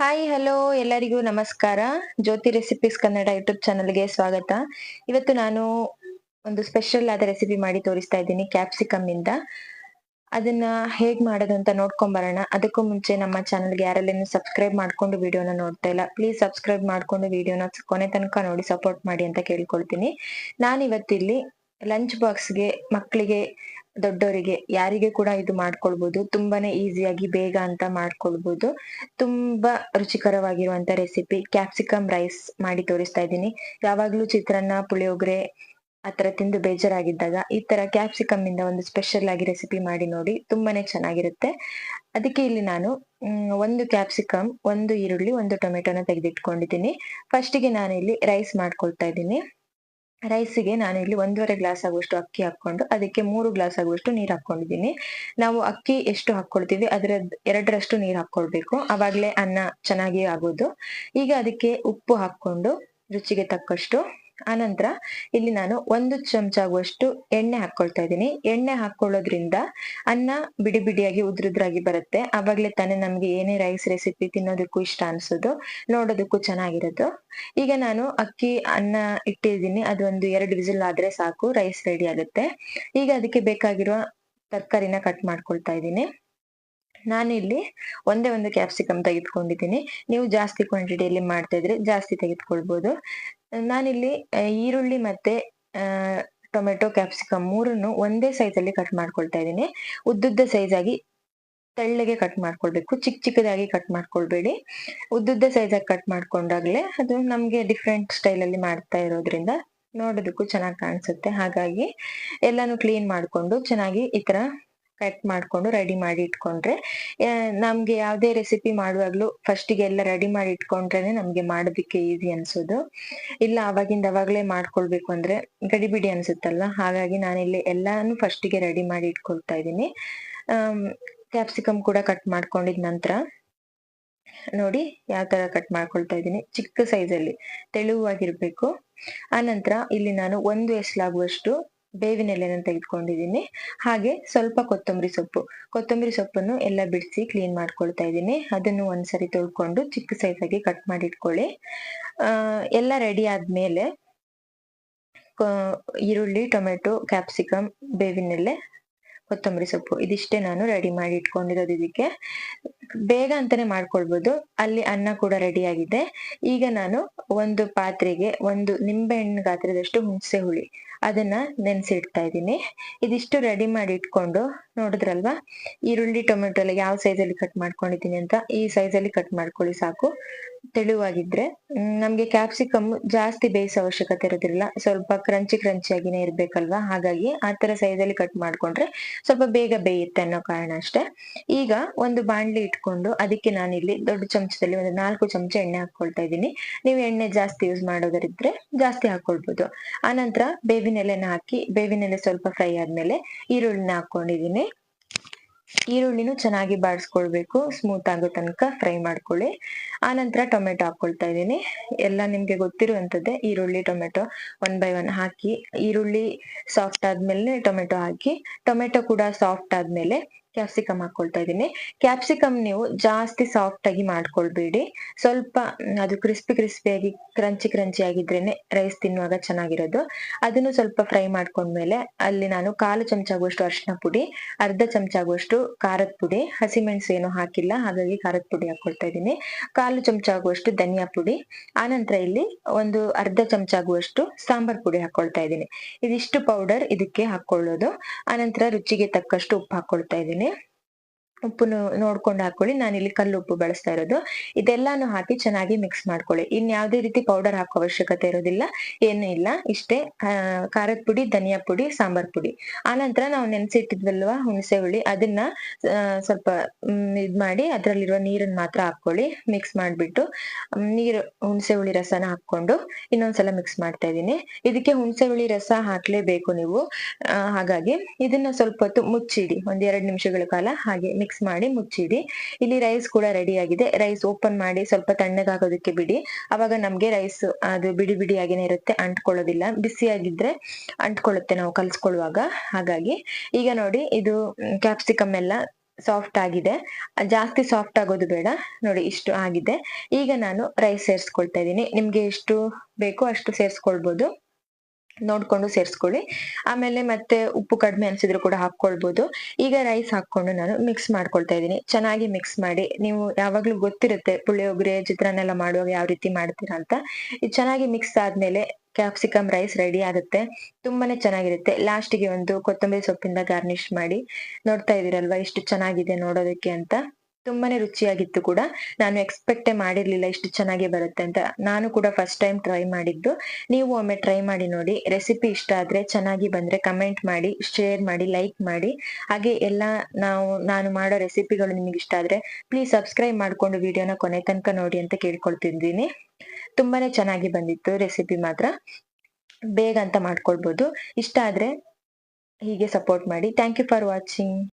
Hi hello ಎಲ್ಲರಿಗೂ ನಮಸ್ಕಾರ. ಜ್ಯೋತಿ recipes Kannada YouTube ಚಾನಲ್ಗೆ ಸ್ವಾಗತ. ಇವತ್ತು ನಾನು ಒಂದು ಸ್ಪೆಷಲ್ ಆದ ರೆಸಿಪಿ ಮಾಡಿ ತೋರಿಸ್ತಾ ಇದ್ದೀನಿ ಕ್ಯಾಪ್ಸಿಕಮ್ ಇಂದ ಅದನ್ನ ಹೇಗ್ ಮಾಡೋದು ಅಂತ ನೋಡ್ಕೊಂಡ್ ಬರೋಣ. ಅದಕ್ಕೂ ಮುಂಚೆ ನಮ್ಮ ಚಾನಲ್ಗೆ ಯಾರಲ್ಲೇನು ಸಬ್ಸ್ಕ್ರೈಬ್ ಮಾಡ್ಕೊಂಡು ವಿಡಿಯೋನ ನೋಡ್ತಾ ಇಲ್ಲ ಪ್ಲೀಸ್ ಸಬ್ಸ್ಕ್ರೈಬ್ ಮಾಡ್ಕೊಂಡು ವಿಡಿಯೋನ ಕೊನೆ ತನಕ ನೋಡಿ ಸಪೋರ್ಟ್ ಮಾಡಿ ಅಂತ ಕೇಳ್ಕೊಳ್ತೀನಿ. ನಾನು ಇವತ್ತಿಲ್ಲಿ ಲಂಚ್ ಬಾಕ್ಸ್ಗೆ ಮಕ್ಕಳಿಗೆ ದೊಡ್ಡವರಿಗೆ ಯಾರಿಗೆ ಕೂಡ ಇದು ಮಾಡ್ಕೊಳ್ಬಹುದು ತುಂಬಾನೇ ಈಸಿಯಾಗಿ ಬೇಗ ಅಂತ ಮಾಡ್ಕೊಳ್ಬಹುದು ತುಂಬಾ ರುಚಿಕರವಾಗಿರುವಂತ ರೆಸಿಪಿ ಕ್ಯಾಪ್ಸಿಕಮ್ ರೈಸ್ ಮಾಡಿ ತೋರಿಸ್ತಾ ಇದ್ದೀನಿ. ಯಾವಾಗ್ಲೂ ಚಿತ್ರಾನ್ನ, ಪುಳಿಯೋಗರೆ ಆತರ ತಿಂದು ಬೇಜಾರಾಗಿದ್ದಾಗ ಈ ತರ ಕ್ಯಾಪ್ಸಿಕಮ್ ಇಂದ ಒಂದು ಸ್ಪೆಷಲ್ ಆಗಿ ರೆಸಿಪಿ ಮಾಡಿ ನೋಡಿ ತುಂಬಾನೇ ಚೆನ್ನಾಗಿರುತ್ತೆ. ಅದಕ್ಕೆ ಇಲ್ಲಿ ನಾನು ಒಂದು ಕ್ಯಾಪ್ಸಿಕಮ್ ಒಂದು ಈರುಳ್ಳಿ, ಒಂದು ಟೊಮೆಟೊನ ತೆಗೆದಿಟ್ಕೊಂಡಿದ್ದೀನಿ. ಫಸ್ಟಿಗೆ ನಾನು ಇಲ್ಲಿ ರೈಸ್ ಮಾಡ್ಕೊಳ್ತಾ ಇದ್ದೀನಿ. ರೈಸಿಗೆ ನಾನಿಲ್ಲಿ ಒಂದೂವರೆ ಗ್ಲಾಸ್ ಆಗುವಷ್ಟು ಅಕ್ಕಿ ಹಾಕೊಂಡು ಅದಕ್ಕೆ ಮೂರು ಗ್ಲಾಸ್ ಆಗುವಷ್ಟು ನೀರು ಹಾಕ್ಕೊಂಡಿದ್ದೀನಿ. ನಾವು ಅಕ್ಕಿ ಎಷ್ಟು ಹಾಕ್ಕೊಳ್ತೀವಿ ಅದರ ಎರಡರಷ್ಟು ನೀರು ಹಾಕ್ಕೊಳ್ಬೇಕು. ಅವಾಗ್ಲೇ ಅನ್ನ ಚೆನ್ನಾಗಿ ಆಗೋದು. ಈಗ ಅದಕ್ಕೆ ಉಪ್ಪು ಹಾಕ್ಕೊಂಡು, ರುಚಿಗೆ ತಕ್ಕಷ್ಟು ಆನಂತರ ಇಲ್ಲಿ ನಾನು ಒಂದು ಚಮಚ ಆಗುವಷ್ಟು ಎಣ್ಣೆ ಹಾಕೊಳ್ತಾ ಇದ್ದೀನಿ. ಎಣ್ಣೆ ಹಾಕೊಳ್ಳೋದ್ರಿಂದ ಅನ್ನ ಬಿಡಿ ಬಿಡಿಯಾಗಿ ಉದ್ರುದ್ರಾಗಿ ಬರುತ್ತೆ. ಅವಾಗ್ಲೇ ತಾನೇ ನಮ್ಗೆ ಏನೇ ರೈಸ್ ರೆಸಿಪಿ ತಿನ್ನೋದಕ್ಕೂ ಇಷ್ಟ ಅನ್ಸೋದು, ನೋಡೋದಕ್ಕೂ ಚೆನ್ನಾಗಿರೋದು. ಈಗ ನಾನು ಅಕ್ಕಿ, ಅನ್ನ ಇಟ್ಟಿದ್ದೀನಿ. ಅದು ಒಂದು ಎರಡು ವಿಸಿಲ್ ಆದ್ರೆ ಸಾಕು ರೈಸ್ ರೆಡಿ ಆಗುತ್ತೆ. ಈಗ ಅದಕ್ಕೆ ಬೇಕಾಗಿರುವ ತರಕಾರಿನ ಕಟ್ ಮಾಡ್ಕೊಳ್ತಾ ಇದ್ದೀನಿ. ಇಲ್ಲಿ ಒಂದೇ ಒಂದು ಕ್ಯಾಪ್ಸಿಕಮ್ ತೆಗೆದುಕೊಂಡಿದ್ದೀನಿ. ನೀವು ಜಾಸ್ತಿ ಕ್ವಾಂಟಿಟಿಯಲ್ಲಿ ಮಾಡ್ತಾ ಇದ್ರೆ ಜಾಸ್ತಿ ತೆಗೆದುಕೊಳ್ಬೋದು. ನಾನಿಲ್ಲಿ ಈರುಳ್ಳಿ ಮತ್ತೆ ಟೊಮೆಟೊ, ಕ್ಯಾಪ್ಸಿಕಮ್ ಮೂರನ್ನು ಒಂದೇ ಸೈಜ್ ಅಲ್ಲಿ ಕಟ್ ಮಾಡ್ಕೊಳ್ತಾ ಇದ್ದೀನಿ. ಉದ್ದುದ್ದ ಸೈಜ್ ಆಗಿ ತೆಳ್ಳಗೆ ಕಟ್ ಮಾಡ್ಕೊಳ್ಬೇಕು ಚಿಕ್ಕ ಚಿಕ್ಕದಾಗಿ ಕಟ್ ಮಾಡ್ಕೊಳ್ಬೇಡಿ. ಉದ್ದುದ್ದ ಸೈಜ್ ಆಗಿ ಕಟ್ ಮಾಡ್ಕೊಂಡಾಗ್ಲೇ ಅದು ನಮ್ಗೆ ಡಿಫ್ರೆಂಟ್ ಸ್ಟೈಲ್ ಅಲ್ಲಿ ಮಾಡ್ತಾ ಇರೋದ್ರಿಂದ ನೋಡೋದಕ್ಕೂ ಚೆನ್ನಾಗಿ ಕಾಣಿಸುತ್ತೆ. ಹಾಗಾಗಿ ಎಲ್ಲಾನು ಕ್ಲೀನ್ ಮಾಡ್ಕೊಂಡು ಚೆನ್ನಾಗಿ ಈ ತರ ಕಟ್ ಮಾಡ್ಕೊಂಡು ರೆಡಿ ಮಾಡಿ ಇಟ್ಕೊಂಡ್ರೆ ನಮ್ಗೆ ಯಾವ್ದೇ ರೆಸಿಪಿ ಮಾಡುವಾಗ್ಲೂ ಫಸ್ಟಿಗೆ ಎಲ್ಲ ರೆಡಿ ಮಾಡಿ ಇಟ್ಕೊಂಡ್ರೆ ನಮ್ಗೆ ಮಾಡೋದಿಕ್ಕೆ ಈಸಿ ಅನ್ಸೋದು. ಇಲ್ಲ, ಅವಾಗಿಂದ ಅವಾಗ್ಲೇ ಮಾಡ್ಕೊಳ್ಬೇಕು ಅಂದ್ರೆ ಗಡಿಬಿಡಿ ಅನ್ಸುತ್ತಲ್ಲ ಹಾಗಾಗಿ ನಾನಿಲ್ಲಿ ಎಲ್ಲಾನು ಫಸ್ಟಿಗೆ ರೆಡಿ ಮಾಡಿ ಇಟ್ಕೊಳ್ತಾ ಇದ್ದೀನಿ. ಕ್ಯಾಪ್ಸಿಕಮ್ ಕೂಡ ಕಟ್ ಮಾಡ್ಕೊಂಡಿದ ನಂತರ ನೋಡಿ ಯಾವ ತರ ಕಟ್ ಮಾಡ್ಕೊಳ್ತಾ ಇದ್ದೀನಿ. ಚಿಕ್ಕ ಸೈಜಲ್ಲಿ ತೆಳುವಾಗಿರ್ಬೇಕು. ಆನಂತರ ಇಲ್ಲಿ ನಾನು ಒಂದು ಎಸ್ಲಾಗುವಷ್ಟು ಬೇವಿನ ಎಲೆನ ತೆಗೆದುಕೊಂಡಿದ್ದೀನಿ. ಹಾಗೆ ಸ್ವಲ್ಪ ಕೊತ್ತಂಬರಿ ಸೊಪ್ಪು. ಕೊತ್ತಂಬರಿ ಸೊಪ್ಪನ್ನು ಎಲ್ಲ ಬಿಡಿಸಿ ಕ್ಲೀನ್ ಮಾಡ್ಕೊಳ್ತಾ ಇದ್ದೀನಿ. ಅದನ್ನು ಒಂದ್ಸರಿ ತೊಳ್ಕೊಂಡು ಚಿಕ್ಕ ಸೈಜ್ ಆಗಿ ಕಟ್ ಮಾಡಿ ಇಟ್ಕೊಳ್ಳಿ. ಎಲ್ಲ ರೆಡಿ ಆದ್ಮೇಲೆ ಈರುಳ್ಳಿ, ಟೊಮೆಟೊ ಕ್ಯಾಪ್ಸಿಕಮ್ ಬೇವಿನ ಎಲೆ ಕೊತ್ತಂಬರಿ ಸೊಪ್ಪು ಇದಿಷ್ಟೇ ನಾನು ರೆಡಿ ಮಾಡಿ ಇಟ್ಕೊಂಡಿರೋದು ಇದಕ್ಕೆ. ಬೇಗ ಅಂತಾನೆ ಮಾಡ್ಕೊಳ್ಬೋದು. ಅಲ್ಲಿ ಅನ್ನ ಕೂಡ ರೆಡಿ ಆಗಿದೆ. ಈಗ ನಾನು ಒಂದು ಪಾತ್ರೆಗೆ ಒಂದು ನಿಂಬೆ ಹಣ್ಣು ಗಾತ್ರದಷ್ಟು ಹುಣಸೆ ಹುಳಿ ಅದನ್ನ ನೆನೆಸಿಡ್ತಾ ಇದ್ದೀನಿ. ಇದಿಷ್ಟು ರೆಡಿ ಮಾಡಿ ಇಟ್ಕೊಂಡು ನೋಡಿದ್ರಲ್ವಾ? ಈರುಳ್ಳಿ ಟೊಮೆಟೊ ಎಲ್ಲ ಯಾವ ಸೈಜಲ್ಲಿ ಕಟ್ ಮಾಡ್ಕೊಂಡಿದ್ದೀನಿ ಅಂತ ಈ ಸೈಜಲ್ಲಿ ಕಟ್ ಮಾಡ್ಕೊಳ್ಳಿ ಸಾಕು. ತೆಳುವಾಗಿದ್ರೆ ನಮ್ಗೆ ಕ್ಯಾಪ್ಸಿಕಮ್ ಜಾಸ್ತಿ ಬೇಯಿಸೋ ಅವಶ್ಯಕತೆ ಇರೋದಿಲ್ಲ. ಸ್ವಲ್ಪ ಕ್ರಂಚಿ ಕ್ರಂಚಿ ಆಗಿನೇ ಇರ್ಬೇಕಲ್ವಾ? ಹಾಗಾಗಿ ಆ ತರ ಸೈಜಲ್ಲಿ ಕಟ್ ಮಾಡ್ಕೊಂಡ್ರೆ ಸ್ವಲ್ಪ ಬೇಗ ಬೇಯುತ್ತೆ ಅನ್ನೋ ಕಾರಣ ಅಷ್ಟೇ. ಈಗ ಒಂದು ಬಾಣ್ಲಿ ಇಟ್ಕೊಂಡು ಅದಕ್ಕೆ ನಾನಿಲ್ಲಿ ದೊಡ್ಡ ಚಮಚದಲ್ಲಿ ಒಂದು ನಾಲ್ಕು ಚಮಚ ಎಣ್ಣೆ ಹಾಕೊಳ್ತಾ ಇದ್ದೀನಿ. ನೀವು ಎಣ್ಣೆ ಜಾಸ್ತಿ ಯೂಸ್ ಮಾಡೋದರಿದ್ರೆ ಜಾಸ್ತಿ ಹಾಕೊಳ್ಬೋದು ಆನಂತರ ಬೇವಿನ ಎಲೆನ ಹಾಕಿ ಬೇವಿನ ಎಲೆ ಸ್ವಲ್ಪ ಫ್ರೈ ಆದ್ಮೇಲೆ ಈರುಳ್ಳಿನ ಹಾಕೊಂಡಿದ್ದೀನಿ ಈರುಳ್ಳಿನೂ ಚೆನ್ನಾಗಿ ಬಾಡಿಸ್ಕೊಳ್ಬೇಕು ಸ್ಮೂತ್ ಆಗೋ ತನಕ ಫ್ರೈ ಮಾಡ್ಕೊಳ್ಳಿ. ಆನಂತರ ಟೊಮೆಟೊ ಹಾಕೊಳ್ತಾ ಇದ್ದೀನಿ. ಎಲ್ಲ ನಿಮ್ಗೆ ಗೊತ್ತಿರುವಂತದ್ದೇ ಈರುಳ್ಳಿ, ಟೊಮೆಟೊ ಒನ್ ಬೈ ಒನ್ ಹಾಕಿ, ಈರುಳ್ಳಿ ಸಾಫ್ಟ್ ಆದ್ಮೇಲೆ ಟೊಮೆಟೊ ಹಾಕಿ, ಟೊಮೆಟೊ ಕೂಡ ಸಾಫ್ಟ್ ಆದ್ಮೇಲೆ ಕ್ಯಾಪ್ಸಿಕಮ್ ಹಾಕೊಳ್ತಾ ಇದ್ದೀನಿ. ಕ್ಯಾಪ್ಸಿಕಮ್ ನೀವು ಜಾಸ್ತಿ ಸಾಫ್ಟ್ ಆಗಿ ಮಾಡ್ಕೊಳ್ಬೇಡಿ. ಸ್ವಲ್ಪ ಅದು ಕ್ರಿಸ್ಪಿ ಕ್ರಿಸ್ಪಿಯಾಗಿ ಕ್ರಂಚಿ ಕ್ರಂಚಿ ಆಗಿದ್ರೇನೆ ರೈಸ್ ತಿನ್ನುವಾಗ ಚೆನ್ನಾಗಿರೋದು. ಅದನ್ನು ಸ್ವಲ್ಪ ಫ್ರೈ ಮಾಡ್ಕೊಂಡ್ಮೇಲೆ ಅಲ್ಲಿ ನಾನು ಕಾಲು ಚಮಚ ಆಗುವಷ್ಟು ಅರಿಶಿನ ಪುಡಿ, ಅರ್ಧ ಚಮಚ ಆಗುವಷ್ಟು ಖಾರದ ಪುಡಿ ಹಸಿಮೆಣಸು ಏನು ಹಾಕಿಲ್ಲ, ಹಾಗಾಗಿ ಖಾರದ ಪುಡಿ ಹಾಕೊಳ್ತಾ ಇದ್ದೀನಿ. ಕಾಲು ಚಮಚ ಆಗುವಷ್ಟು ಧನಿಯಾ ಪುಡಿ ಆನಂತರ ಇಲ್ಲಿ ಒಂದು ಅರ್ಧ ಚಮಚ ಆಗುವಷ್ಟು ಸಾಂಬಾರ್ ಪುಡಿ ಹಾಕೊಳ್ತಾ ಇದ್ದೀನಿ. ಇದಿಷ್ಟು ಪೌಡರ್ ಇದಕ್ಕೆ ಹಾಕೊಳ್ಳೋದು ಆನಂತರ ರುಚಿಗೆ ತಕ್ಕಷ್ಟು ಉಪ್ಪು ಹಾಕೊಳ್ತಾ ಇದ್ದೀನಿ. ಉಪ್ಪು ನೋಡ್ಕೊಂಡು ಹಾಕೊಳ್ಳಿ. ನಾನು ಇಲ್ಲಿ ಕಲ್ಲು ಉಪ್ಪು ಬಳಸ್ತಾ ಇರೋದು. ಇದೆಲ್ಲಾನು ಹಾಕಿ ಚೆನ್ನಾಗಿ ಮಿಕ್ಸ್ ಮಾಡ್ಕೊಳ್ಳಿ. ಇನ್ ಯಾವುದೇ ರೀತಿ ಪೌಡರ್ ಹಾಕೋ ಅವಶ್ಯಕತೆ ಇರೋದಿಲ್ಲ. ಏನು ಇಲ್ಲ. ಇಷ್ಟೇ. ಖಾರದ ಪುಡಿ, ಧನಿಯಾ ಪುಡಿ, ಸಾಂಬಾರ್ ಪುಡಿ. ಆನಂತರ ನಾವು ನೆನೆಸಿಟ್ಟಿದ್ವಲ್ವ ಹುಣಸೆ ಹುಳಿ, ಅದನ್ನ ಸ್ವಲ್ಪ ಇದ್ ಮಾಡಿ ಅದ್ರಲ್ಲಿರುವ ನೀರನ್ನ ಮಾತ್ರ ಹಾಕೊಳ್ಳಿ ಮಿಕ್ಸ್ ಮಾಡ್ಬಿಟ್ಟು ನೀರು, ಹುಣಸೆ ಹುಳಿ ರಸನ ಹಾಕೊಂಡು ಇನ್ನೊಂದ್ಸಲ ಮಿಕ್ಸ್ ಮಾಡ್ತಾ ಇದ್ದೀನಿ. ಇದಕ್ಕೆ ಹುಣಸೆ ಹುಳಿ ರಸ ಹಾಕ್ಲೇಬೇಕು ನೀವು. ಹಾಗಾಗಿ ಇದನ್ನ ಸ್ವಲ್ಪ ಹೊತ್ತು ಮುಚ್ಚಿಡಿ. ಒಂದ್ ಎರಡ್ ನಿಮಿಷಗಳ ಕಾಲ ಹಾಗೆ ಮಾಡಿ ಮುಚ್ಚಿಡಿ. ಇಲ್ಲಿ ರೈಸ್ ಕೂಡ ರೆಡಿ ಆಗಿದೆ. ರೈಸ್ ಓಪನ್ ಮಾಡಿ ಸ್ವಲ್ಪ ತಣ್ಣಗಾಗೋದಕ್ಕೆ ಬಿಡಿ. ಅವಾಗ ನಮ್ಗೆ ರೈಸ್ ಅದು ಬಿಡಿ ಬಿಡಿಯಾಗಿನೇ ಇರುತ್ತೆ. ಅಂಟ್ಕೊಳ್ಳೋದಿಲ್ಲ. ಬಿಸಿಯಾಗಿದ್ರೆ ಅಂಟ್ಕೊಳ್ಳುತ್ತೆ ನಾವು ಕಲ್ಸ್ಕೊಳ್ಳುವಾಗ. ಹಾಗಾಗಿ ಈಗ ನೋಡಿ ಇದು ಕ್ಯಾಪ್ಸಿಕಮ್ ಎಲ್ಲ ಸಾಫ್ಟ್ ಆಗಿದೆ. ಜಾಸ್ತಿ ಸಾಫ್ಟ್ ಆಗೋದು ಬೇಡ. ನೋಡಿ ಇಷ್ಟು ಆಗಿದೆ. ಈಗ ನಾನು ರೈಸ್ ಸೇರಿಸ್ಕೊಳ್ತಾ ಇದ್ದೀನಿ. ನಿಮ್ಗೆ ಎಷ್ಟು ಬೇಕೋ ಅಷ್ಟು ಸೇರಿಸ್ಕೊಳ್ಬೋದು. ನೋಡ್ಕೊಂಡು ಸೇರಿಸ್ಕೊಳ್ಳಿ. ಆಮೇಲೆ ಮತ್ತೆ ಉಪ್ಪು ಕಡಿಮೆ ಅನ್ಸಿದ್ರು ಕೂಡ ಹಾಕೊಳ್ಬಹುದು ಈಗ ರೈಸ್ ಹಾಕೊಂಡು ನಾನು ಮಿಕ್ಸ್ ಮಾಡ್ಕೊಳ್ತಾ ಇದ್ದೀನಿ. ಚೆನ್ನಾಗಿ ಮಿಕ್ಸ್ ಮಾಡಿ. ನೀವು ಯಾವಾಗ್ಲೂ ಗೊತ್ತಿರುತ್ತೆ ಪುಳಿಯೋಗರೆ ಚಿತ್ರಾನ್ನ ಎಲ್ಲ ಮಾಡುವಾಗ ಯಾವ ರೀತಿ ಮಾಡ್ತೀರಾ ಅಂತ. ಇದು ಚೆನ್ನಾಗಿ ಮಿಕ್ಸ್ ಆದ್ಮೇಲೆ ಕ್ಯಾಪ್ಸಿಕಮ್ ರೈಸ್ ರೆಡಿ ಆಗುತ್ತೆ. ತುಂಬಾನೇ ಚೆನ್ನಾಗಿರುತ್ತೆ. ಲಾಸ್ಟಿಗೆ ಒಂದು ಕೊತ್ತಂಬರಿ ಸೊಪ್ಪಿಂದ ಗಾರ್ನಿಶ್ ಮಾಡಿ. ನೋಡ್ತಾ ಇದೀರಲ್ವಾ ಎಷ್ಟು ಚೆನ್ನಾಗಿದೆ ನೋಡೋದಕ್ಕೆ ಅಂತ. ತುಂಬಾನೇ ರುಚಿಯಾಗಿತ್ತು ಕೂಡ. ನಾನು ಎಕ್ಸ್ಪೆಕ್ಟೇ ಮಾಡಿರ್ಲಿಲ್ಲ ಇಷ್ಟು ಚೆನ್ನಾಗಿ ಬರುತ್ತೆ ಅಂತ. ನಾನು ಕೂಡ ಫಸ್ಟ್ ಟೈಮ್ ಟ್ರೈ ಮಾಡಿದ್ದು. ನೀವು ಒಮ್ಮೆ ಟ್ರೈ ಮಾಡಿ ನೋಡಿ. ರೆಸಿಪಿ ಇಷ್ಟ ಆದ್ರೆ ಚೆನ್ನಾಗಿ ಬಂದ್ರೆ ಕಮೆಂಟ್ ಮಾಡಿ ಶೇರ್ ಮಾಡಿ ಲೈಕ್ ಮಾಡಿ. ಹಾಗೆ ಎಲ್ಲ ನಾವು, ನಾನು ಮಾಡೋ ರೆಸಿಪಿಗಳು ನಿಮಗೆ ಇಷ್ಟ ಆದ್ರೆ ಪ್ಲೀಸ್ ಸಬ್ಸ್ಕ್ರೈಬ್ ಮಾಡ್ಕೊಂಡು ವಿಡಿಯೋನ ಕೊನೆ ತನಕ ನೋಡಿ ಅಂತ ಕೇಳ್ಕೊಳ್ತಿದ್ದೀನಿ. ತುಂಬಾನೇ ಚೆನ್ನಾಗಿ ಬಂದಿತ್ತು ರೆಸಿಪಿ ಮಾತ್ರ. ಬೇಗ ಅಂತ ಮಾಡ್ಕೊಳ್ಬೋದು. ಇಷ್ಟ ಆದ್ರೆ ಹೀಗೆ ಸಪೋರ್ಟ್ ಮಾಡಿ. Thank you for watching